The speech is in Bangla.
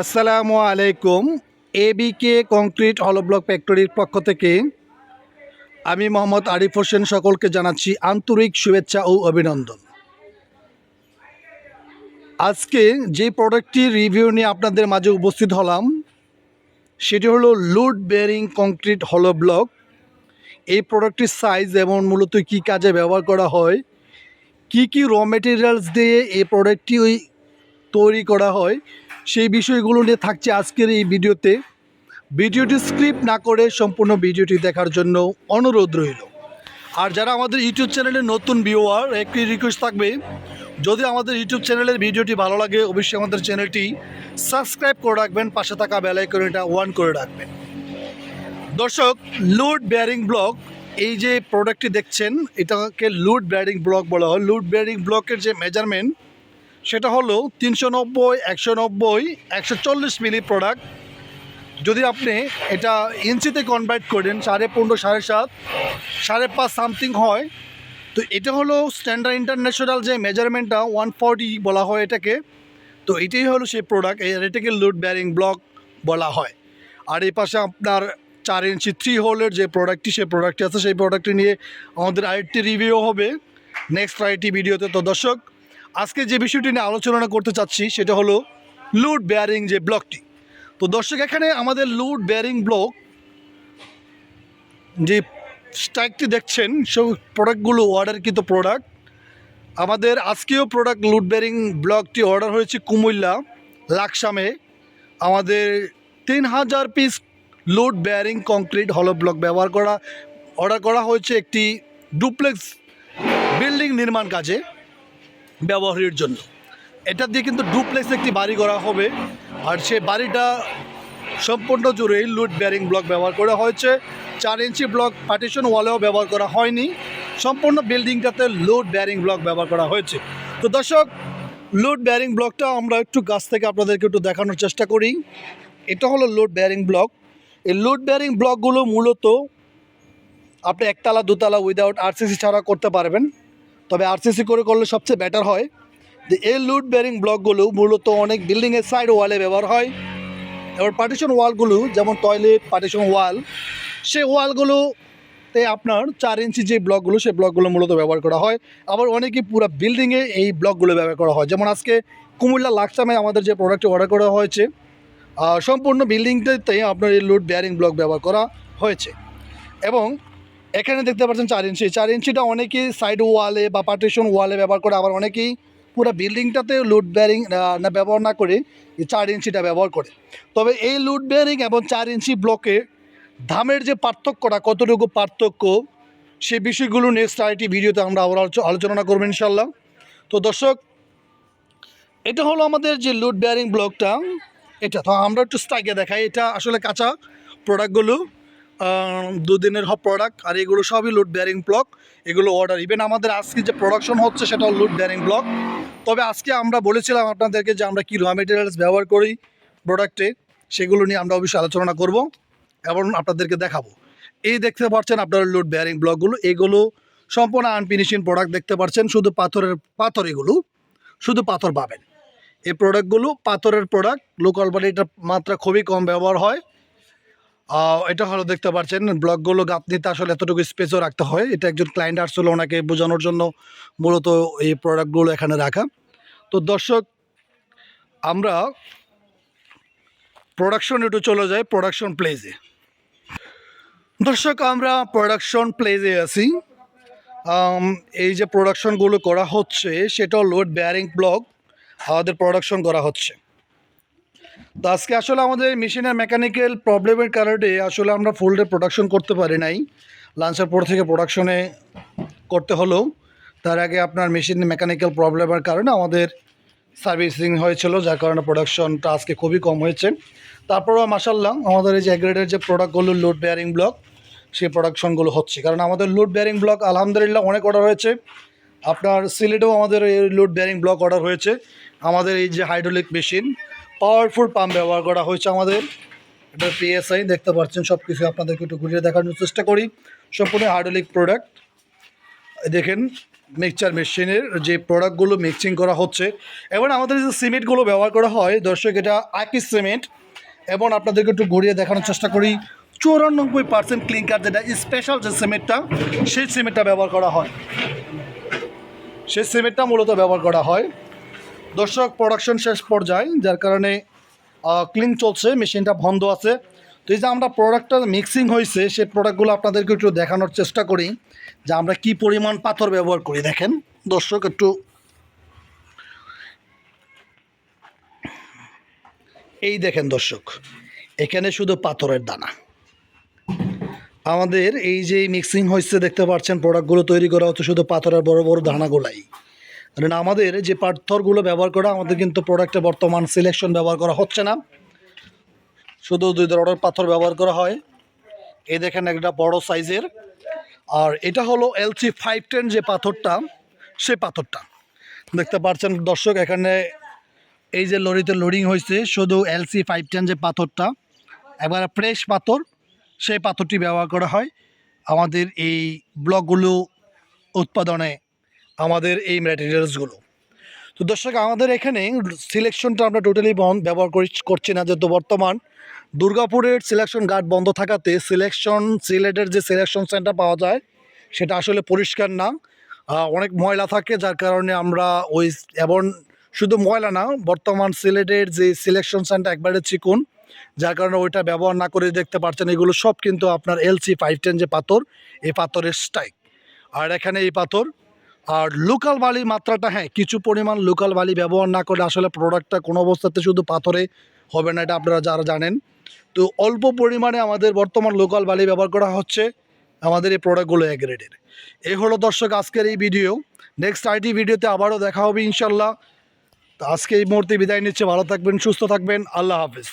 আসসালামু আলাইকুম এবিকে কংক্রিট হলোব্লক ফ্যাক্টরির পক্ষ থেকে আমি মোহাম্মদ আরিফ হোসেন সকলকে জানাচ্ছি আন্তরিক শুভেচ্ছা ও অভিনন্দন। আজকে যে প্রোডাক্টটির রিভিউ নিয়ে আপনাদের মাঝে উপস্থিত হলাম, সেটি হলো লুড বেয়ারিং কংক্রিট হলো ব্লক এই প্রোডাক্টটির সাইজ এবং মূলত কী কাজে ব্যবহার করা হয়, কি কি র মেটেরিয়ালস দিয়ে এই প্রোডাক্টটি তৈরি করা হয় সেই বিষয়গুলো নিয়ে থাকছে আজকের এই ভিডিওতে। ভিডিওটি স্ক্রিপ্ট না করে সম্পূর্ণ ভিডিওটি দেখার জন্য অনুরোধ রইল। আর যারা আমাদের ইউটিউব চ্যানেলের নতুন ভিউয়ার একটি রিকোয়েস্ট থাকবে, যদি আমাদের ইউটিউব চ্যানেলের ভিডিওটি ভালো লাগে, অবশ্যই আমাদের চ্যানেলটি সাবস্ক্রাইব করে রাখবেন, পাশে থাকা বেলাইকনটা ওয়ান করে রাখবেন। দর্শক লুড বেয়ারিং ব্লক এই যে প্রোডাক্টটি দেখছেন, এটাকে লুড বেয়ারিং ব্লক বলা হয়। লুড বেয়ারিং ব্লকের যে মেজারমেন্ট সেটা হলো তিনশো নব্বই, একশো নব্বই, একশো চল্লিশ মিলি প্রোডাক্ট যদি আপনি এটা ইঞ্চিতে কনভার্ট করেন, সাড়ে পনেরো, সাড়ে সাত, সাড়ে পাঁচ সামথিং হয়, তো এটা হলো স্ট্যান্ডার্ড ইন্টারন্যাশনাল যে মেজারমেন্টটা ওয়ান ফর্টি বলা হয় এটাকে, তো এটাই হলো সেই প্রোডাক্ট এটাকে লুড ব্যারিং ব্লক বলা হয়। আর এই পাশে আপনার চার ইঞ্চি থ্রি হোলের যে প্রোডাক্টটি সেই প্রোডাক্টটি আছে, সেই প্রোডাক্টটি নিয়ে আমাদের আরেকটি রিভিউ হবে। নেক্সট আরেকটি ভিডিওতে তো দর্শক আজকে যে বিষয়টি নিয়ে আলোচনা করতে চাচ্ছি, সেটা হলো লুড বেয়ারিং যে ব্লকটি তো দর্শক, এখানে আমাদের লুড বেয়ারিং ব্লক যে স্ট্যাকটি দেখছেন সব প্রোডাক্টগুলো অর্ডারকৃত প্রোডাক্ট আমাদের আজকেও প্রোডাক্ট লুড বেয়ারিং ব্লকটি অর্ডার হয়েছে কুমিল্লা, লাকসামে। আমাদের তিন হাজার পিস লোড বেয়ারিং কংক্রিট হলো ব্লক ব্যবহার করা অর্ডার করা হয়েছে একটি ডুপ্লেক্স বিল্ডিং নির্মাণ কাজে। ব্যবহারের জন্য। এটা দিয়ে কিন্তু ডুপ্লেক্স একটি বাড়ি করা হবে। আর সে বাড়িটা সম্পূর্ণ জুড়েই লুড বেয়ারিং ব্লক ব্যবহার করা হয়েছে। চার ইঞ্চি ব্লক পার্টিশন ওয়ালেও ব্যবহার করা হয়নি। সম্পূর্ণ বিল্ডিংটাতে লোড বেয়ারিং ব্লক ব্যবহার করা হয়েছে। তো দর্শক লোড বেয়ারিং ব্লকটা আমরা একটু গাছ থেকে আপনাদেরকে একটু দেখানোর চেষ্টা করি। এটা হলো লোড বেয়ারিং ব্লক এই লোড বেয়ারিং ব্লকগুলো মূলত আপনি একতলা, দুতলা উইদাউট আরসিসি ছাড়া করতে পারবেন। তবে আরসিসি করে করলে সবচেয়ে বেটার হয়। যে এই লুড বেয়ারিং ব্লকগুলো মূলত অনেক বিল্ডিংয়ের সাইড ওয়ালে ব্যবহার হয়। এবার পার্টিশন ওয়ালগুলো যেমন টয়লেট পার্টিশন ওয়াল সেই ওয়ালগুলোতে আপনার চার ইঞ্চি যে ব্লকগুলো সেই ব্লকগুলো মূলত ব্যবহার করা হয়। আবার অনেকে পুরো বিল্ডিংয়ে এই ব্লকগুলো ব্যবহার করা হয়। যেমন আজকে কুমিল্লা লাকসামে আমাদের যে প্রোডাক্টটি অর্ডার করা হয়েছে সম্পূর্ণ বিল্ডিংটাতে আপনার এই লুড বেয়ারিং ব্লক ব্যবহার করা হয়েছে। এবং এখানে দেখতে পাচ্ছেন চার ইঞ্চি। চার ইঞ্চিটা অনেকেই সাইড ওয়ালে বা পার্টিশন ওয়ালে ব্যবহার করে, আবার অনেকেই পুরো বিল্ডিংটাতে লোড বেয়ারিং না, ব্যবহার না করে চার ইঞ্চিটা ব্যবহার করে। তবে এই লোড বেয়ারিং এবং চার ইঞ্চি ব্লকে দামের যে পার্থক্যটা, কতটুকু পার্থক্য, সে বিষয়গুলো নেক্সট আরেকটি ভিডিওতে আমরা আবার আলোচ- আলোচনা করব ইনশাল্লাহ তো দর্শক, এটা হলো আমাদের যে লোড বেয়ারিং ব্লকটা এটা, তো আমরা একটু স্ট্রাইকে দেখাই, এটা আসলে কাঁচা প্রোডাক্টগুলো দুদিনের হব প্রোডাক্ট আর এগুলো সবই লোড বেয়ারিং ব্লক এগুলো অর্ডার ইভেন আমাদের আজকে যে প্রোডাকশন হচ্ছে সেটাও লোড বেয়ারিং ব্লক তবে আজকে আমরা বলেছিলাম আপনাদেরকে যে আমরা কী র মেটেরিয়ালস ব্যবহার করি প্রোডাক্টে সেগুলো নিয়ে আমরা অবশ্যই আলোচনা করব এবং আপনাদেরকে দেখাবো। এই দেখতে পাচ্ছেন আপনারা লোড বেয়ারিং ব্লকগুলো এগুলো সম্পূর্ণ আনফিনিশিং প্রোডাক্ট দেখতে পাচ্ছেন। শুধু পাথরের, পাথর এগুলো। শুধু পাথর পাবেন। এই প্রোডাক্টগুলো পাথরের প্রোডাক্ট লোকাল বাড়ি এটার মাত্রা খুবই কম ব্যবহার হয়। এটা হলো দেখতে পাচ্ছেন, ব্লকগুলো গাঁথনিতে আসলে এতটুকু স্পেসও রাখতে হয়। এটা একজন ক্লায়েন্ট আসলে ওনাকে বোঝানোর জন্য মূলত এই প্রোডাক্টগুলো এখানে রাখা। তো দর্শক, আমরা প্রোডাকশন একটু চলে যাই প্রোডাকশন প্লেজে দর্শক, আমরা প্রোডাকশন প্লেজে আছি। এই যে প্রোডাকশনগুলো করা হচ্ছে সেটাও লোড বেয়ারিং ব্লক আমাদের প্রোডাকশন করা হচ্ছে। তো আজকে আসলে আমাদের মেশিনের মেকানিক্যাল প্রবলেমের কারণে আসলে আমরা ফুল ডে প্রোডাকশন করতে পারি নাই। লাঞ্চের পর থেকে প্রোডাকশনে করতে হলো। তার আগে আপনার মেশিন মেকানিক্যাল প্রবলেমের কারণে আমাদের সার্ভিসিং হয়েছিল, যার কারণে প্রোডাকশনটা আজকে খুবই কম হয়েছে। তারপরেও মাসাল্লাহ আমাদের এই যে গ্রেডের যে প্রোডাক্টগুলো লোড বেয়ারিং ব্লক সেই প্রোডাকশনগুলো হচ্ছে। কারণ আমাদের লোড বেয়ারিং ব্লক আলহামদুলিল্লাহ অনেক অর্ডার হয়েছে। আপনার সিলেটেও আমাদের এই লোড বেয়ারিং ব্লক অর্ডার হয়েছে। আমাদের এই যে হাইড্রোলিক মেশিন পাওয়ারফুল পাম্প ব্যবহার করা হয়েছে আমাদের। এটা পিএসআই দেখতে পাচ্ছেন সব কিছু আপনাদেরকে একটু ঘুরিয়ে দেখানোর চেষ্টা করি। সম্পূর্ণ হাইড্রোলিক প্রোডাক্ট দেখেন মিক্সচার মেশিনের যে প্রোডাক্টগুলো মিক্সিং করা হচ্ছে। এবং আমাদের যে সিমেন্টগুলো ব্যবহার করা হয়, দর্শক, এটা একই সিমেন্ট এবং আপনাদেরকে একটু ঘুরিয়ে দেখানোর চেষ্টা করি। চৌরানব্বই পার্সেন্ট ক্লিনকার যেটা স্পেশাল যে সিমেন্টটা সেই সিমেন্টটা ব্যবহার করা হয়। সেই সিমেন্টটা মূলত ব্যবহার করা হয়। দর্শক প্রোডাকশন শেষ পর্যায়ে, যার কারণে ক্লিন চলছে মেশিনটা বন্ধ আছে। তো এই যে আমরা প্রোডাক্টটা মিক্সিং হয়েছে, সেই প্রোডাক্টগুলো আপনাদেরকে একটু দেখানোর চেষ্টা করি, যে আমরা কি পরিমাণ পাথর ব্যবহার করি। দেখেন, দর্শক, একটু এই দেখেন, দর্শক, এখানে শুধু পাথরের দানা। আমাদের এই যে মিক্সিং হয়েছে, দেখতে পাচ্ছেন প্রোডাক্টগুলো তৈরি করা হচ্ছে শুধু পাথরের বড় বড় দানাগুলাই। কারণ আমাদের যে পাথরগুলো ব্যবহার করা, আমাদের কিন্তু প্রোডাক্টে বর্তমান সিলেকশন ব্যবহার করা হচ্ছে না। শুধু দুই ধরনের পাথর ব্যবহার করা হয়। এই দেখেন একটা বড় সাইজের আর এটা হলো এলসি ফাইভ টেন যে পাথরটা, সেই পাথরটা। দেখতে পাচ্ছেন দর্শক, এখানে এই যে লরিতে লোডিং হয়েছে, শুধু এলসি ফাইভ টেন যে পাথরটা একবারে ফ্রেশ পাথর, সেই পাথরটি ব্যবহার করা হয়। আমাদের এই ব্লকগুলো উৎপাদনে আমাদের এই ম্যাটেরিয়ালসগুলো তো দর্শক, আমাদের এখানে সিলেকশনটা আমরা টোটালি বন্ধ, ব্যবহার করি, করছি না। যেহেতু বর্তমান দুর্গাপুরের সিলেকশন গার্ড বন্ধ থাকাতে সিলেকশন সিলেটের যে সিলেকশন সেন্টার পাওয়া যায়, সেটা আসলে পরিষ্কার না। অনেক ময়লা থাকে, যার কারণে আমরা ওই এবং শুধু ময়লা না, বর্তমান সিলেটের যে সিলেকশন সেন্টার একবারে চিকুন, যার কারণে ওইটা ব্যবহার না করে দেখতে পাচ্ছেন এগুলো সব কিন্তু আপনার এলসি ফাইভ টেন যে পাথর, এই পাথরের স্ট্রাইক আর এখানে এই পাথর আর লোকাল বালির মাত্রাটা হ্যাঁ কিছু পরিমাণ লোকাল বালি ব্যবহার না করে আসলে প্রোডাক্টটা কোনো অবস্থাতে শুধু পাথরে হবে না, এটা আপনারা যারা জানেন। তো অল্প পরিমাণে আমাদের বর্তমান লোকাল বালি ব্যবহার করা হচ্ছে আমাদের এই প্রোডাক্টগুলো এক গ্রেডের এই হলো দর্শক আজকের এই ভিডিও নেক্সট আইটি ভিডিওতে আবারও দেখা হবে ইনশাল্লাহ তো আজকে এই মুহূর্তে বিদায় নিচ্ছে, ভালো থাকবেন, সুস্থ থাকবেন, আল্লাহ হাফিজ।